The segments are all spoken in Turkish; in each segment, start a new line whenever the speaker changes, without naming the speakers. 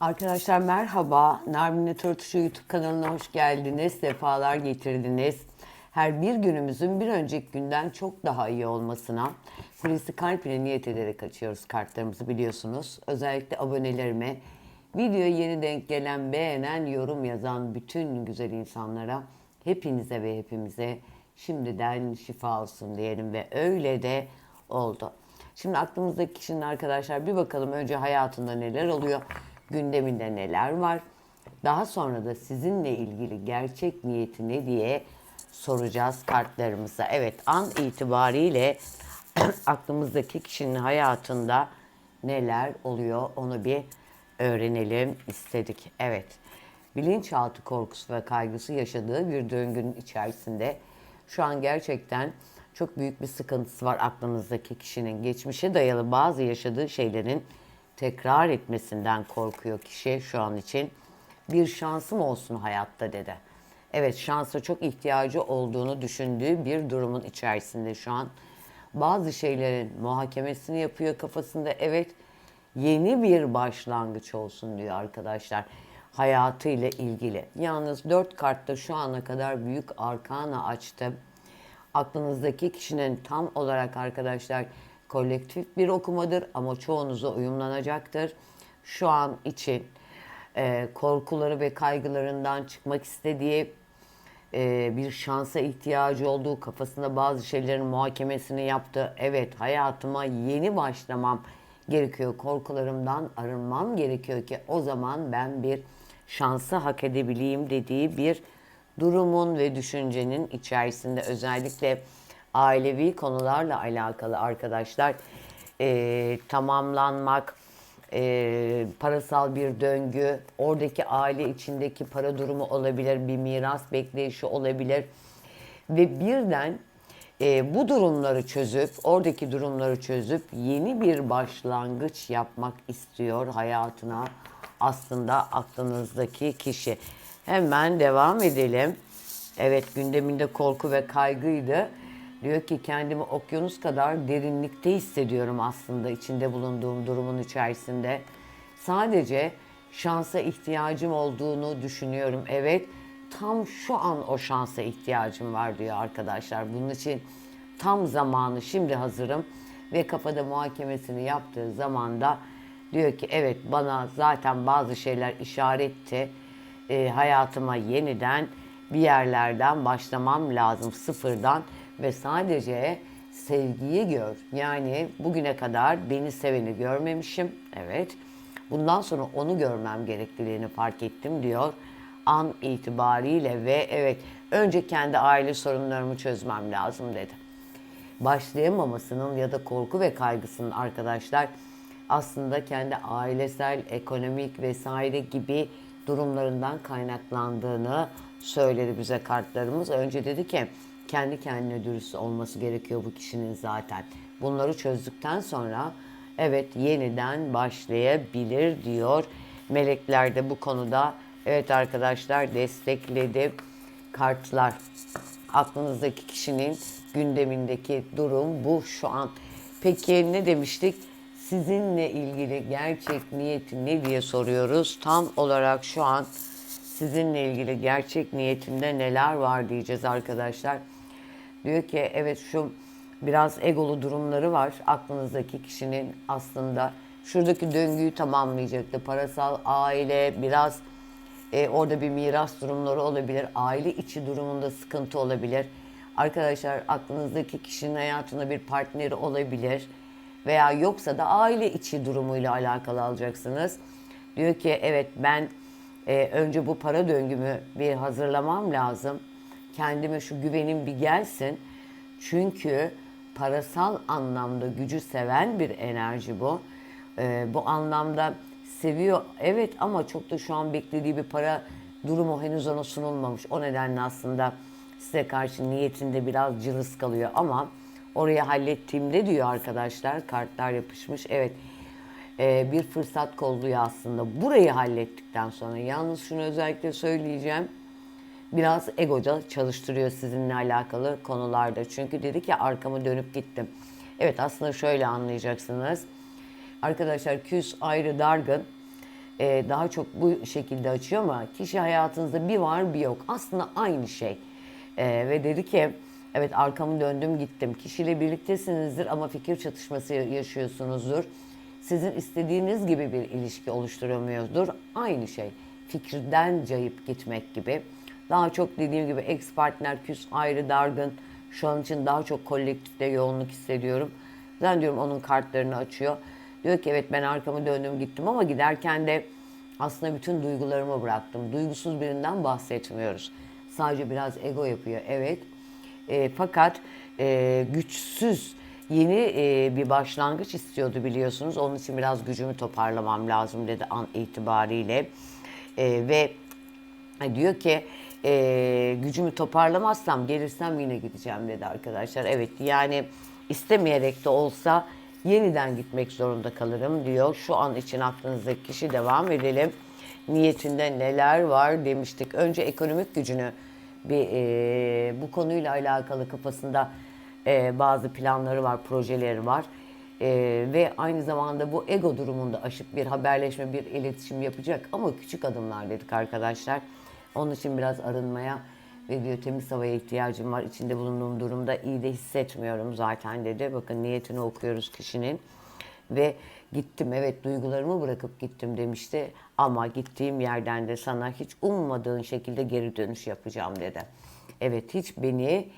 Arkadaşlar merhaba. Narmine Törtüşü YouTube kanalına hoş geldiniz. Sefalar getirdiniz. Her bir günümüzün bir önceki günden çok daha iyi olmasına Hulusi Kalp ile niyet ederek açıyoruz kartlarımızı biliyorsunuz. Özellikle abonelerime, videoya yeni denk gelen, beğenen, yorum yazan bütün güzel insanlara, hepinize ve hepimize şimdiden şifa olsun diyelim ve öyle de oldu. Şimdi aklımızdaki kişinin arkadaşlar bir bakalım önce hayatında neler oluyor, gündeminde neler var. Daha sonra da sizinle ilgili gerçek niyeti ne diye soracağız kartlarımıza. Evet an itibariyle aklımızdaki kişinin hayatında neler oluyor onu bir öğrenelim istedik. Evet bilinçaltı korkusu ve kaygısı yaşadığı bir döngünün içerisinde şu an gerçekten çok büyük bir sıkıntısı var aklınızdaki kişinin. Geçmişe dayalı bazı yaşadığı şeylerin tekrar etmesinden korkuyor kişi şu an için. Bir şansım olsun hayatta dedi. Evet şansa çok ihtiyacı olduğunu düşündüğü bir durumun içerisinde şu an. Bazı şeylerin muhakemesini yapıyor kafasında. Evet yeni bir başlangıç olsun diyor arkadaşlar hayatıyla ilgili. Yalnız dört kartta şu ana kadar büyük arkana açtı. Aklınızdaki kişinin tam olarak arkadaşlar kolektif bir okumadır ama çoğunuza uyumlanacaktır. Şu an için e, korkuları ve kaygılarından çıkmak istediği e, bir şansa ihtiyacı olduğu kafasında bazı şeylerin muhakemesini yaptı. Evet hayatıma yeni başlamam gerekiyor. Korkularımdan arınmam gerekiyor ki o zaman ben bir şansı hak edebileyim dediği bir durumun ve düşüncenin içerisinde özellikle ailevi konularla alakalı arkadaşlar e, tamamlanmak, e, parasal bir döngü, oradaki aile içindeki para durumu olabilir, bir miras bekleyişi olabilir ve birden e, bu durumları çözüp, oradaki durumları çözüp yeni bir başlangıç yapmak istiyor hayatına aslında aklınızdaki kişi. Hemen devam edelim. Evet gündeminde korku ve kaygıydı. Diyor ki kendimi okyanus kadar derinlikte hissediyorum aslında içinde bulunduğum durumun içerisinde. Sadece şansa ihtiyacım olduğunu düşünüyorum. Evet tam şu an o şansa ihtiyacım var diyor arkadaşlar. Bunun için tam zamanı şimdi hazırım ve kafada muhakemesini yaptığı zamanda diyor ki evet bana zaten bazı şeyler işaretti. E, hayatıma yeniden bir yerlerden başlamam lazım sıfırdan ve sadece sevgiyi gör. Yani bugüne kadar beni seveni görmemişim. Evet. Bundan sonra onu görmem gerekliliğini fark ettim diyor. An itibariyle ve evet önce kendi aile sorunlarımı çözmem lazım dedi. Başlayamamasının ya da korku ve kaygısının arkadaşlar aslında kendi ailesel, ekonomik vesaire gibi durumlarından kaynaklandığını söyledi bize kartlarımız. Önce dedi ki kendi kendine dürüst olması gerekiyor bu kişinin zaten. Bunları çözdükten sonra evet yeniden başlayabilir diyor. Melekler de bu konuda evet arkadaşlar destekledi kartlar. Aklınızdaki kişinin gündemindeki durum bu şu an. Peki ne demiştik? Sizinle ilgili gerçek niyeti ne diye soruyoruz. Tam olarak şu an sizinle ilgili gerçek niyetinde neler var diyeceğiz arkadaşlar. Diyor ki evet şu biraz egolu durumları var aklınızdaki kişinin aslında. Şuradaki döngüyü tamamlayacaktı. Parasal, aile, biraz e, orada bir miras durumları olabilir. Aile içi durumunda sıkıntı olabilir. Arkadaşlar aklınızdaki kişinin hayatında bir partneri olabilir. Veya yoksa da aile içi durumuyla alakalı alacaksınız. Diyor ki evet ben e, önce bu para döngümü bir hazırlamam lazım. Kendime şu güvenim bir gelsin. Çünkü parasal anlamda gücü seven bir enerji bu. E, bu anlamda seviyor evet ama çok da şu an beklediği bir para durumu henüz ona sunulmamış. O nedenle aslında size karşı niyetinde biraz cılız kalıyor ama orayı hallettiğimde diyor arkadaşlar kartlar yapışmış. Evet e, bir fırsat kolluyor aslında. Burayı hallettikten sonra yalnız şunu özellikle söyleyeceğim. Biraz egoca çalıştırıyor sizinle alakalı konularda. Çünkü dedi ki arkamı dönüp gittim. Evet aslında şöyle anlayacaksınız. Arkadaşlar küs ayrı dargın e, daha çok bu şekilde açıyor ama kişi hayatınızda bir var bir yok. Aslında aynı şey. E, ve dedi ki evet arkamı döndüm gittim. Kişiyle birliktesinizdir ama fikir çatışması yaşıyorsunuzdur. Sizin istediğiniz gibi bir ilişki oluşturamıyordur. Aynı şey. Fikirden cayıp gitmek gibi. Daha çok dediğim gibi ex partner küs ayrı dargın. Şu an için daha çok kolektifte yoğunluk hissediyorum. Ben diyorum onun kartlarını açıyor. Diyor ki evet ben arkamı döndüm gittim ama giderken de aslında bütün duygularımı bıraktım. Duygusuz birinden bahsetmiyoruz. Sadece biraz ego yapıyor evet. E, fakat e, güçsüz yeni e, bir başlangıç istiyordu biliyorsunuz. Onun için biraz gücümü toparlamam lazım dedi an itibariyle. E, ve e, diyor ki e, gücümü toparlamazsam gelirsem yine gideceğim dedi arkadaşlar. Evet yani istemeyerek de olsa yeniden gitmek zorunda kalırım diyor. Şu an için aklınızdaki kişi devam edelim. Niyetinde neler var demiştik. Önce ekonomik gücünü bir e, bu konuyla alakalı kafasında e, bazı planları var, projeleri var. E, ve aynı zamanda bu ego durumunda aşıp bir haberleşme, bir iletişim yapacak ama küçük adımlar dedik arkadaşlar. Onun için biraz arınmaya ve diyor temiz havaya ihtiyacım var. İçinde bulunduğum durumda iyi de hissetmiyorum zaten dedi. Bakın niyetini okuyoruz kişinin. Ve gittim evet duygularımı bırakıp gittim demişti. Ama gittiğim yerden de sana hiç ummadığın şekilde geri dönüş yapacağım dedi. Evet hiç beni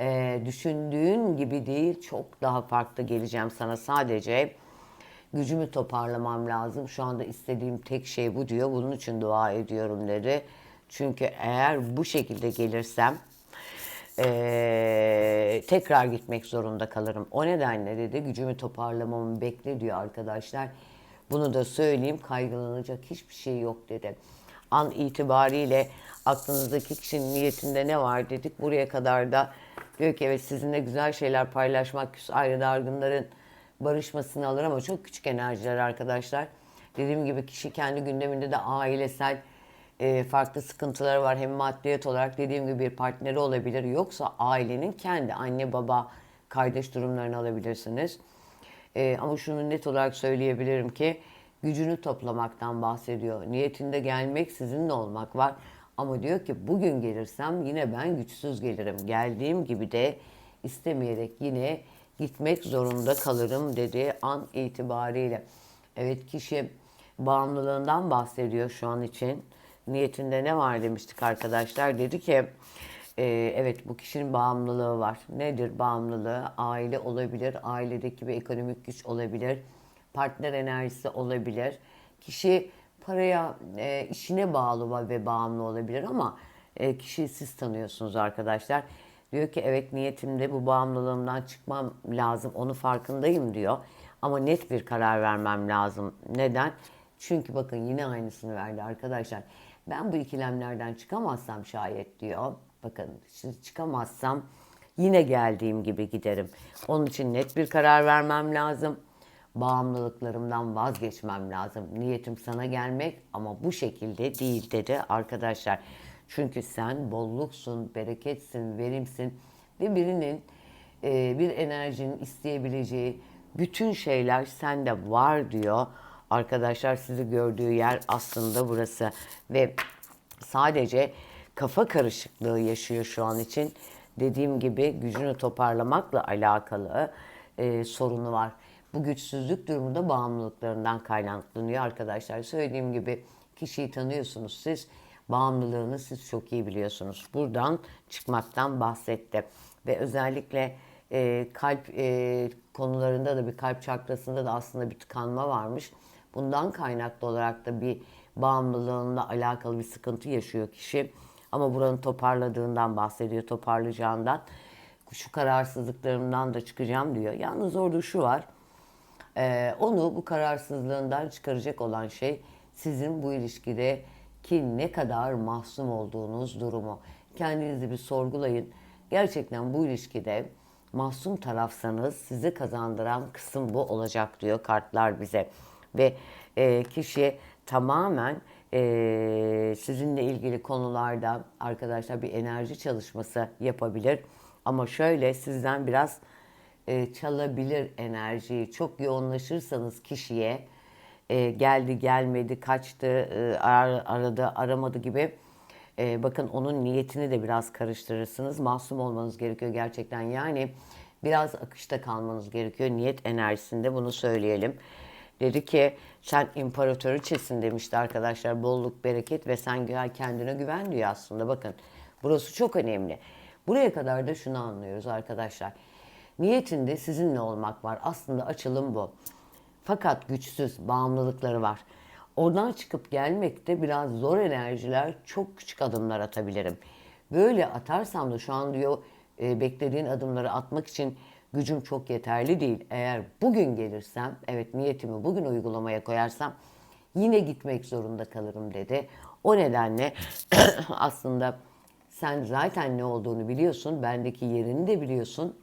e, düşündüğün gibi değil çok daha farklı geleceğim sana sadece gücümü toparlamam lazım. Şu anda istediğim tek şey bu diyor. Bunun için dua ediyorum dedi. Çünkü eğer bu şekilde gelirsem eee, tekrar gitmek zorunda kalırım. O nedenle dedi gücümü toparlamamı bekle diyor arkadaşlar. Bunu da söyleyeyim kaygılanacak hiçbir şey yok dedi. An itibariyle aklınızdaki kişinin niyetinde ne var dedik. Buraya kadar da diyor ki evet sizinle güzel şeyler paylaşmak, küs ayrı dargınların barışmasını alır ama çok küçük enerjiler arkadaşlar. Dediğim gibi kişi kendi gündeminde de ailesel e, farklı sıkıntıları var. Hem maddiyet olarak dediğim gibi bir partneri olabilir. Yoksa ailenin kendi anne baba kardeş durumlarını alabilirsiniz. E, ama şunu net olarak söyleyebilirim ki gücünü toplamaktan bahsediyor. Niyetinde gelmek sizinle olmak var. Ama diyor ki bugün gelirsem yine ben güçsüz gelirim. Geldiğim gibi de istemeyerek yine gitmek zorunda kalırım dedi an itibariyle. Evet kişi bağımlılığından bahsediyor şu an için. Niyetinde ne var demiştik arkadaşlar. Dedi ki e, evet bu kişinin bağımlılığı var. Nedir bağımlılığı? Aile olabilir, ailedeki bir ekonomik güç olabilir, partner enerjisi olabilir. Kişi paraya, e, işine bağlı ve bağımlı olabilir ama e, kişiyi siz tanıyorsunuz arkadaşlar. Diyor ki evet niyetimde bu bağımlılığımdan çıkmam lazım, onu farkındayım diyor. Ama net bir karar vermem lazım. Neden? Çünkü bakın yine aynısını verdi arkadaşlar. Ben bu ikilemlerden çıkamazsam şayet diyor. Bakın şimdi çıkamazsam yine geldiğim gibi giderim. Onun için net bir karar vermem lazım. Bağımlılıklarımdan vazgeçmem lazım. Niyetim sana gelmek ama bu şekilde değil dedi arkadaşlar. Çünkü sen bolluksun, bereketsin, verimsin ve birinin e, bir enerjinin isteyebileceği bütün şeyler sende var diyor. Arkadaşlar sizi gördüğü yer aslında burası ve sadece kafa karışıklığı yaşıyor şu an için. Dediğim gibi gücünü toparlamakla alakalı e, sorunu var. Bu güçsüzlük durumu da bağımlılıklarından kaynaklanıyor arkadaşlar. Söylediğim gibi kişiyi tanıyorsunuz siz. Bağımlılığını siz çok iyi biliyorsunuz. Buradan çıkmaktan bahsetti. Ve özellikle e, kalp e, konularında da bir kalp çakrasında da aslında bir tıkanma varmış. Bundan kaynaklı olarak da bir bağımlılığında alakalı bir sıkıntı yaşıyor kişi. Ama buranın toparladığından bahsediyor, toparlayacağından. Şu kararsızlıklarımdan da çıkacağım diyor. Yalnız orada şu var. Ee, onu bu kararsızlığından çıkaracak olan şey sizin bu ilişkide ki ne kadar mahzun olduğunuz durumu. Kendinizi bir sorgulayın. Gerçekten bu ilişkide mahzun tarafsanız sizi kazandıran kısım bu olacak diyor kartlar bize. Ve e, kişi tamamen e, sizinle ilgili konularda arkadaşlar bir enerji çalışması yapabilir. Ama şöyle sizden biraz e, çalabilir enerjiyi. Çok yoğunlaşırsanız kişiye e, geldi gelmedi kaçtı e, ar- aradı aramadı gibi e, bakın onun niyetini de biraz karıştırırsınız. Masum olmanız gerekiyor gerçekten. Yani biraz akışta kalmanız gerekiyor. Niyet enerjisinde bunu söyleyelim. Dedi ki sen imparatoriçesin demişti arkadaşlar. Bolluk, bereket ve sen kendine güven diyor aslında. Bakın burası çok önemli. Buraya kadar da şunu anlıyoruz arkadaşlar. Niyetinde sizinle olmak var. Aslında açılım bu. Fakat güçsüz, bağımlılıkları var. Oradan çıkıp gelmekte biraz zor enerjiler, çok küçük adımlar atabilirim. Böyle atarsam da şu an diyor e, beklediğin adımları atmak için gücüm çok yeterli değil. Eğer bugün gelirsem, evet niyetimi bugün uygulamaya koyarsam yine gitmek zorunda kalırım dedi. O nedenle aslında sen zaten ne olduğunu biliyorsun, bendeki yerini de biliyorsun.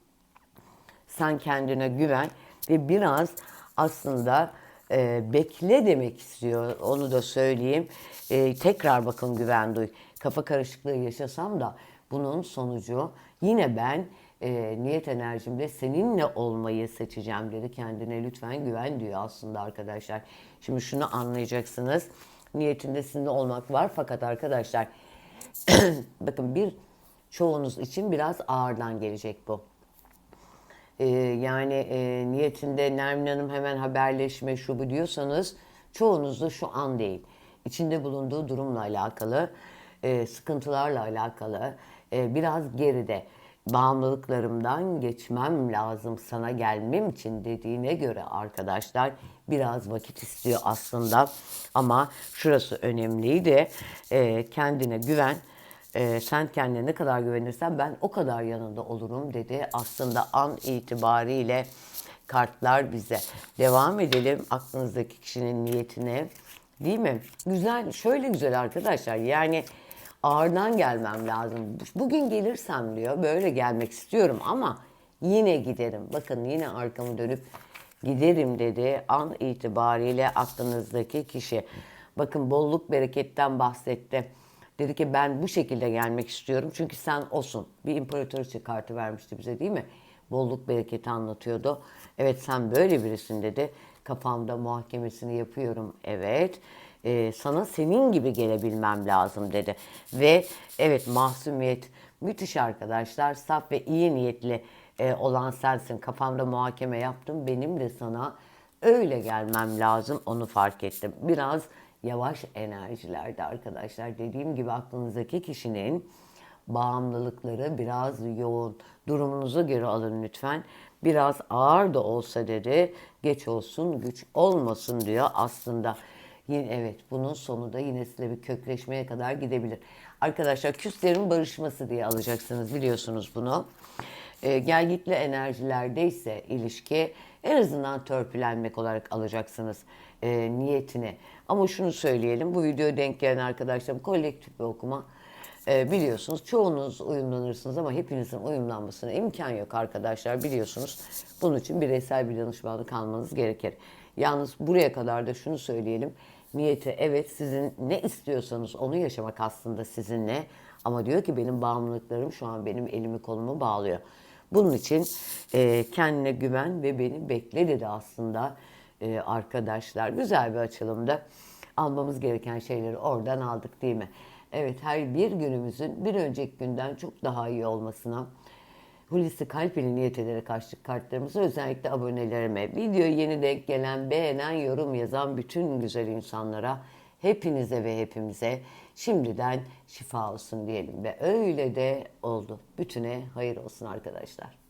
Sen kendine güven ve biraz aslında e, bekle demek istiyor. Onu da söyleyeyim. E, tekrar bakın güven duy. Kafa karışıklığı yaşasam da bunun sonucu yine ben e, niyet enerjimde seninle olmayı seçeceğim dedi. Kendine lütfen güven diyor aslında arkadaşlar. Şimdi şunu anlayacaksınız. Niyetinde sizinle olmak var fakat arkadaşlar bakın bir çoğunuz için biraz ağırdan gelecek bu. Ee, yani e, niyetinde Nermin Hanım hemen haberleşme şu bu diyorsanız çoğunuzda şu an değil. İçinde bulunduğu durumla alakalı, e, sıkıntılarla alakalı, e, biraz geride bağımlılıklarımdan geçmem lazım sana gelmem için dediğine göre arkadaşlar biraz vakit istiyor aslında ama şurası önemliydi E, kendine güven ee, sen kendine ne kadar güvenirsen ben o kadar yanında olurum dedi. Aslında an itibariyle kartlar bize. Devam edelim aklınızdaki kişinin niyetine. Değil mi? Güzel, şöyle güzel arkadaşlar. Yani ağırdan gelmem lazım. Bugün gelirsem diyor böyle gelmek istiyorum ama yine giderim. Bakın yine arkamı dönüp giderim dedi an itibariyle aklınızdaki kişi. Bakın bolluk bereketten bahsetti. Dedi ki ben bu şekilde gelmek istiyorum çünkü sen olsun. Bir imparatoriçe kartı vermişti bize değil mi? Bolluk bereketi anlatıyordu. Evet sen böyle birisin dedi. Kafamda muhakemesini yapıyorum. Evet. Ee, sana senin gibi gelebilmem lazım dedi. Ve evet mahsumiyet müthiş arkadaşlar. Saf ve iyi niyetli e, olan sensin. Kafamda muhakeme yaptım. Benim de sana öyle gelmem lazım. Onu fark ettim. Biraz yavaş enerjilerde arkadaşlar. Dediğim gibi aklınızdaki kişinin bağımlılıkları biraz yoğun. Durumunuza göre alın lütfen. Biraz ağır da olsa dedi. Geç olsun, güç olmasın diyor aslında. Yine evet bunun sonu da yine size bir kökleşmeye kadar gidebilir. Arkadaşlar küslerin barışması diye alacaksınız biliyorsunuz bunu. E, gel gitli enerjilerdeyse ilişki en azından törpülenmek olarak alacaksınız e, niyetini. Ama şunu söyleyelim bu videoya denk gelen arkadaşlarım kolektif bir okuma e, biliyorsunuz çoğunuz uyumlanırsınız ama hepinizin uyumlanmasına imkan yok arkadaşlar biliyorsunuz. Bunun için bireysel bir danışmanlık almanız gerekir. Yalnız buraya kadar da şunu söyleyelim. Niyeti evet sizin ne istiyorsanız onu yaşamak aslında sizinle. Ama diyor ki benim bağımlılıklarım şu an benim elimi kolumu bağlıyor. Bunun için e, kendine güven ve beni bekle dedi aslında e, arkadaşlar. Güzel bir açılımda almamız gereken şeyleri oradan aldık değil mi? Evet her bir günümüzün bir önceki günden çok daha iyi olmasına Hulusi Kalp ile niyet ederek açtık kartlarımızı. Özellikle abonelerime, videoyu yeni denk gelen, beğenen, yorum yazan bütün güzel insanlara, hepinize ve hepimize şimdiden şifa olsun diyelim. Ve öyle de oldu. Bütüne hayır olsun arkadaşlar.